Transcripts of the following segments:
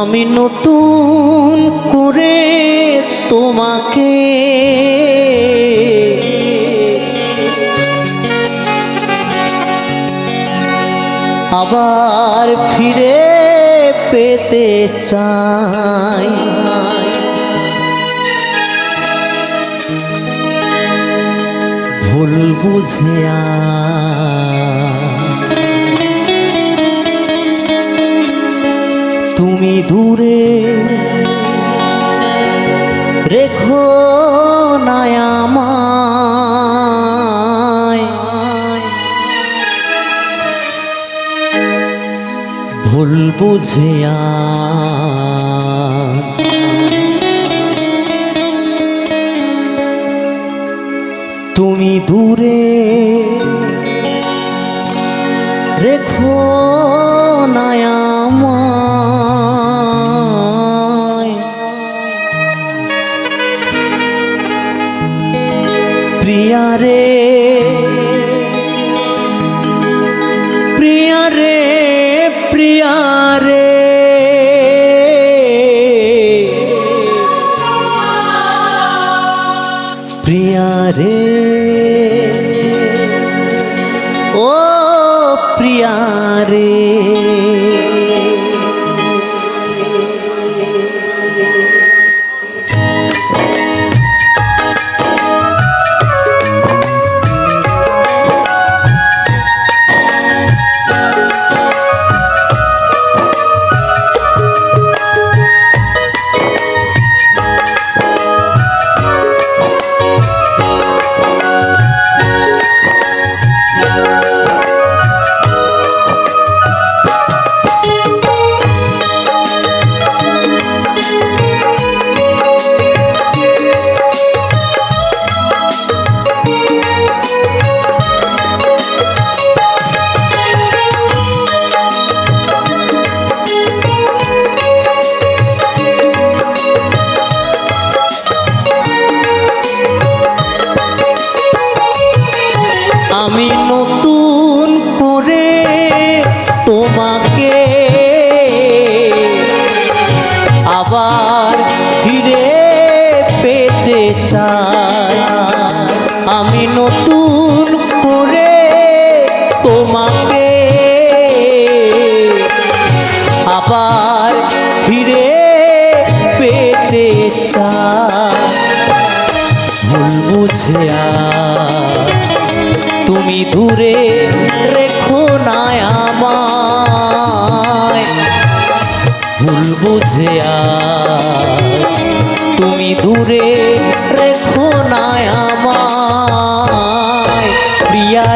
আমি নতুন করে তোমাকে আবার ফিরে পেতে চাই। ভুল বুঝে তুমি দূরে রেখো নায়ামায় ভুল বুঝে তুমি দূরে রেখো নায়ামায় প্রিয়া তুমি দূরে রেখো না আমায়। ভুল বুঝে তুমি দূরে রেখো না আমায়। প্রিয়া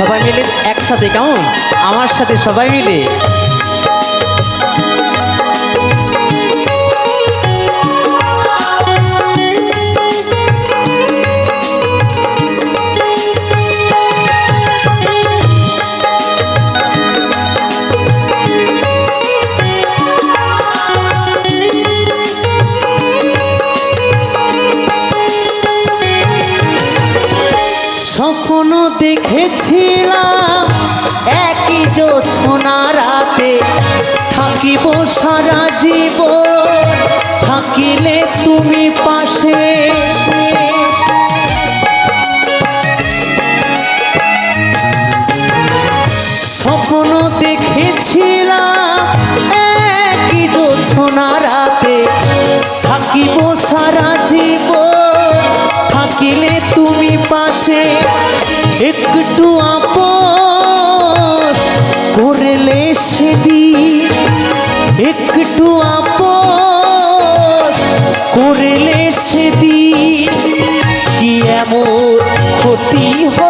সবাই মিলে একসাথে কেমন? আমার সাথে সবাই মিলে? স্বপ্ন দেখেছিলাম একই জোছনা রাতে থাকিব সারা জীবন থাকিলে তুমি পাশে একটু আপস করলে সেদিন একটু আপস করলে সেদিন কি এমন ক্ষতি হতো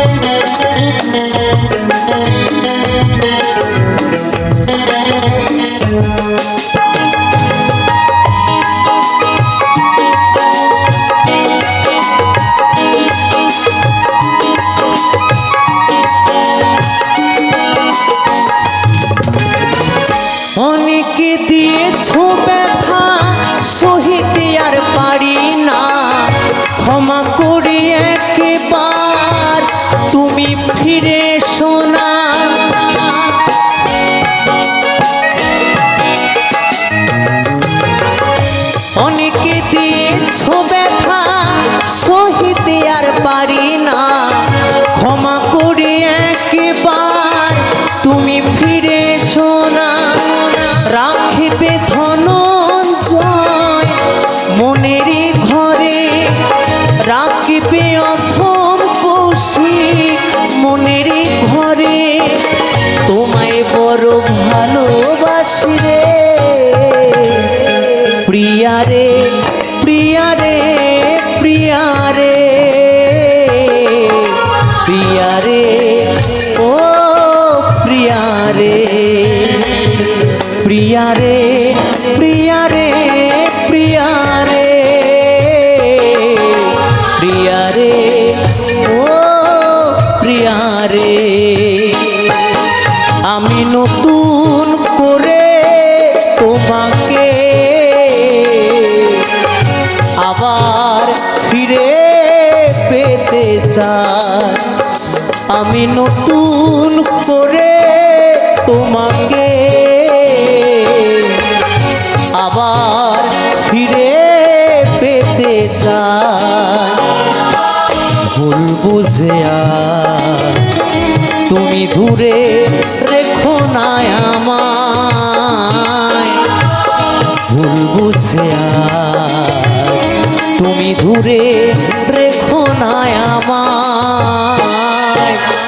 অনেকে আমি নতুন করে তোমাকে আবার ফিরে পেতে চাই। ভুল বুঝে তুমি দূরে রেখো না আমায়। ভুল বুঝে তুমি দূরে রেখো না আমায়।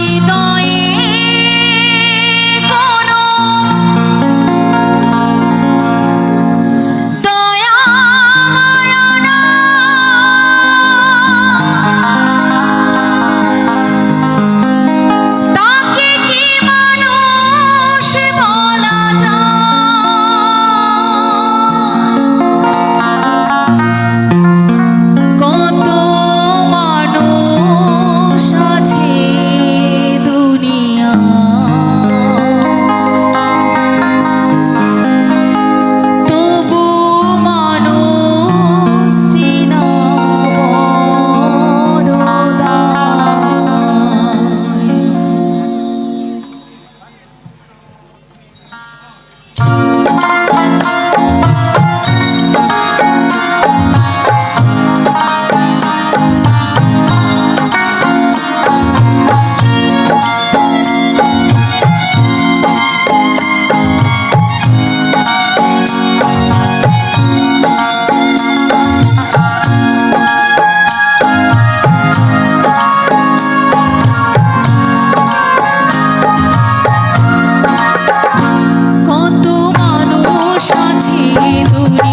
olvido. দূরে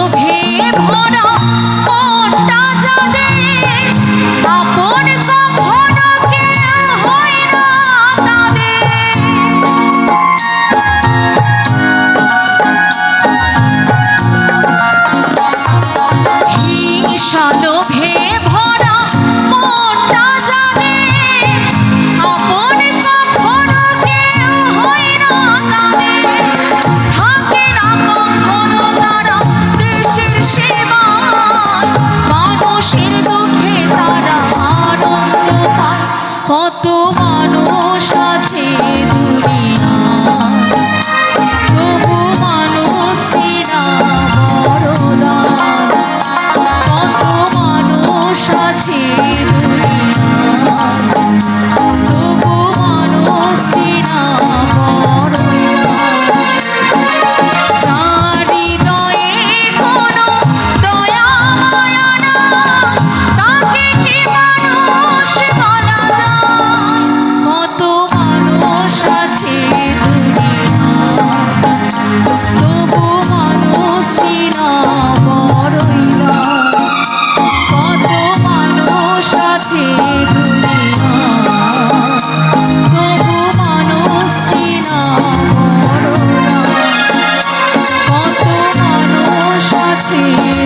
লোভে ভরা মনটা যাদের আপন see